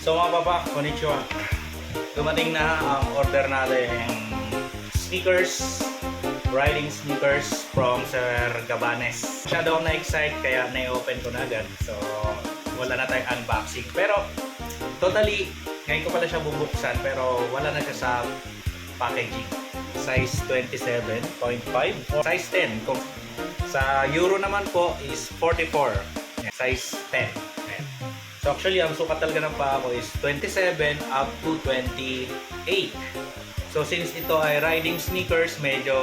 So mga papa, konnichiwa. Dumating na ang order natin sneakers, riding sneakers from Sir Gabanes. Masyado akong na-excite kaya na-open ko na agad. So wala na tayong unboxing. Pero totally, ngayon ko pala siya bubuksan pero wala na siya sa packaging. Size 27.5 or size 10. Kung sa euro naman po is 44. Yan, Size 10. Actually, ang sukat talaga ng paa ko is 27 up to 28. So since ito ay riding sneakers, medyo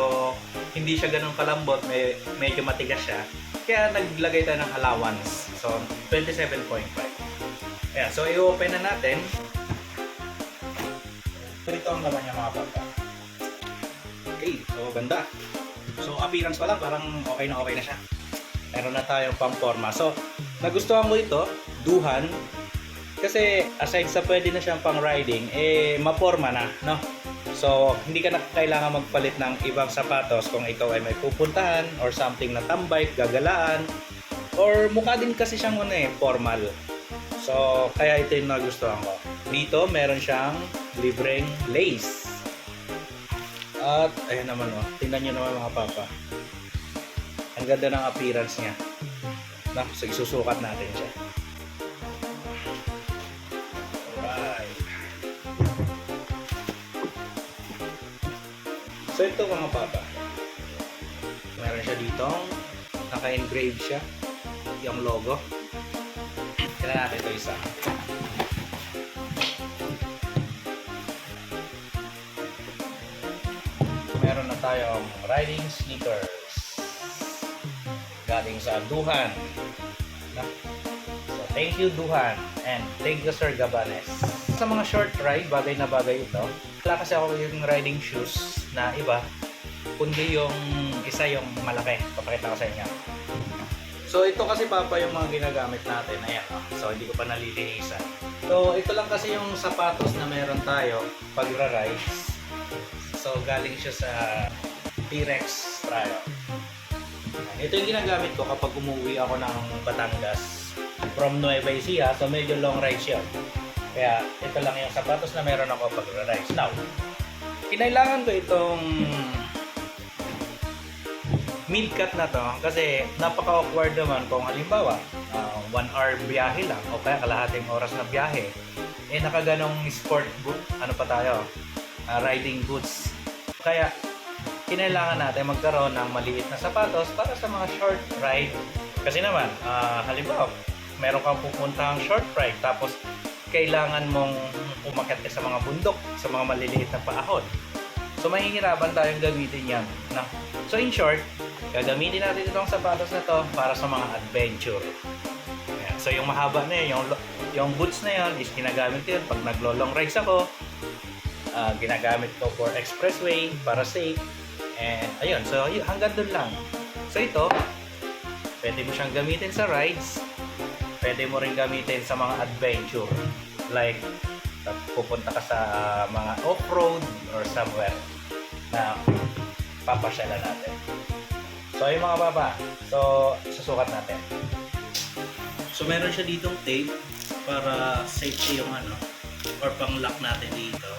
hindi siya ganun kalambot, may, medyo matigas siya. Kaya naglagay tayo ng allowance. So 27.5. Ayan, so i-open na natin. Ito ang laman niya mga papa. Okay, so ganda. So appearance pa lang, parang okay na okay na siya. Meron na tayong pang-forma. So, nagustuhan ko ito, duhan. Kasi aside sa pwede na siyang pang-riding, eh maporma na, no? So, hindi ka na kailangan magpalit ng ibang sapatos kung ikaw ay may pupuntahan or something na tambay, gagalaan. Or mukha din kasi siyang ano eh, formal. So, kaya ito yung nagustuhan ko. Dito, meron siyang libreng lace. At, ayan naman oh, tingnan nyo naman mga papa. Ang ganda ng appearance niya. Na, so isusukat natin siya. Alright. So ito mga papa. Meron siya dito. Naka-engrave siya. Yung logo. Kailan natin ito isa. Meron na tayong riding sneakers. Galing sa Duhan. Na- thank you Duhan and thank you Sir Gabanes. Sa mga short ride, bagay na bagay ito. Wala kasi ako yung riding shoes na iba, kundi yung isa yung malaki. Papakita ko sa inyo. So ito kasi papa yung mga ginagamit natin. Ayan, oh. so hindi ko pa nalilinisan. So ito lang kasi yung sapatos na meron tayo pag rides So galing siya sa T-Rex Trial. Ito yung ginagamit ko kapag umuwi ako ng Batangas from Nueva Ecija. So medyo long ride siya. Kaya ito lang yung sapatos na meron ako pag rides. Now, kinailangan ko itong mid-cut na to kasi napaka-awkward naman kung halimbawa uh, one hour biyahe lang o kaya kalahating oras na biyahe eh nakaganong sport boot ano pa tayo uh, riding boots kaya kinailangan natin magkaroon ng maliit na sapatos para sa mga short ride kasi naman uh, halimbawa meron kang pupuntahang short ride tapos kailangan mong umakyat ka sa mga bundok sa mga maliliit na paahon so mahihirapan tayong gamitin yan na so in short gagamitin natin itong sapatos na to para sa mga adventure. Ayan. So yung mahaba na yun, yung, yung boots na yun is ginagamit ko yun pag naglo-long rides ako. Ah, ginagamit ko for expressway para safe. And ayun, so hanggang doon lang. So ito, pwede mo siyang gamitin sa rides. Pwede mo rin gamitin sa mga adventure. Like, pupunta ka sa mga off-road or somewhere na papasyalan natin. So ayun mga baba. So susukat natin. So meron siya ditong tape para safety yung ano or pang lock natin dito.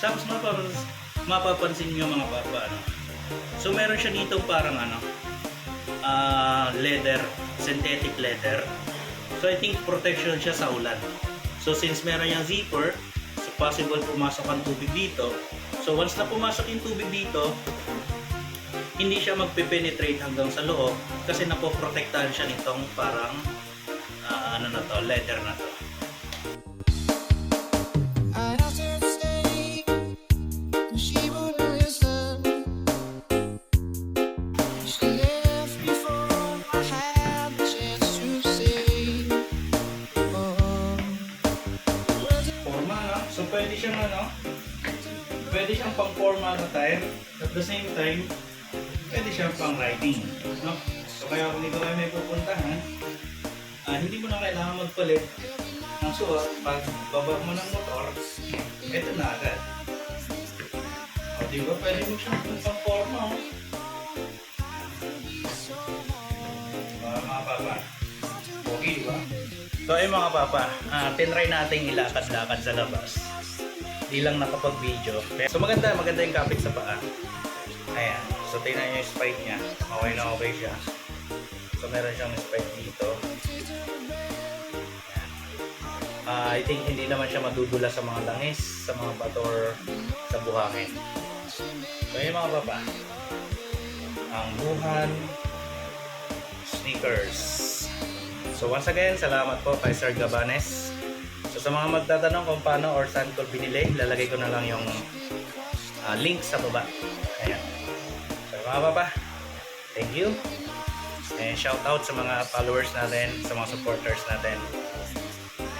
Tapos mapapansin, mapapansin nyo mga baba ano. So meron siya ditong parang ano ah, leather, synthetic leather. So I think protection siya sa ulan. So since meron yung zipper, so possible pumasok ang tubig dito. So once na pumasok yung tubig dito, hindi siya magpe-penetrate hanggang sa loob kasi napoprotektahan siya nitong parang ah, ano na to, leather na to. Pwede siyang ano, pwede siyang pang forma na time, at the same time, pwede siyang pang riding, no? So kaya kung ikaw ay may pupuntahan, ah, hindi mo na kailangan magpalit ng suot pag baba mo ng motor, eto na agad. O di ba, pwede mo siyang pang forma, oh. Para mga papa. Okay, ba? So ayun mga papa, uh, tinry nating ilakad-lakad sa labas. Di lang nakapag-video. So maganda, maganda yung kapit sa paa. Ayan. So tingnan nyo yung spike niya. Okay na okay siya. So meron siyang spike dito. Ayan. Ah, I think hindi naman siya madudula sa mga langis, sa mga bato or sa buhangin. So ayun mga papa. Ang buhan sneakers. So once again, salamat po kay Sir Gabanes. Sa mga magtatanong kung paano or saan ko binili, lalagay ko na lang yung ah, link sa baba. Ayan. So mga papa, thank you. And shout out sa mga followers natin, sa mga supporters natin.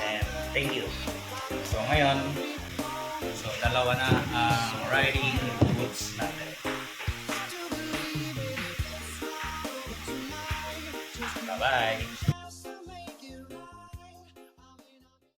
And thank you. So ngayon, so dalawa na ang riding boots natin. Bye-bye!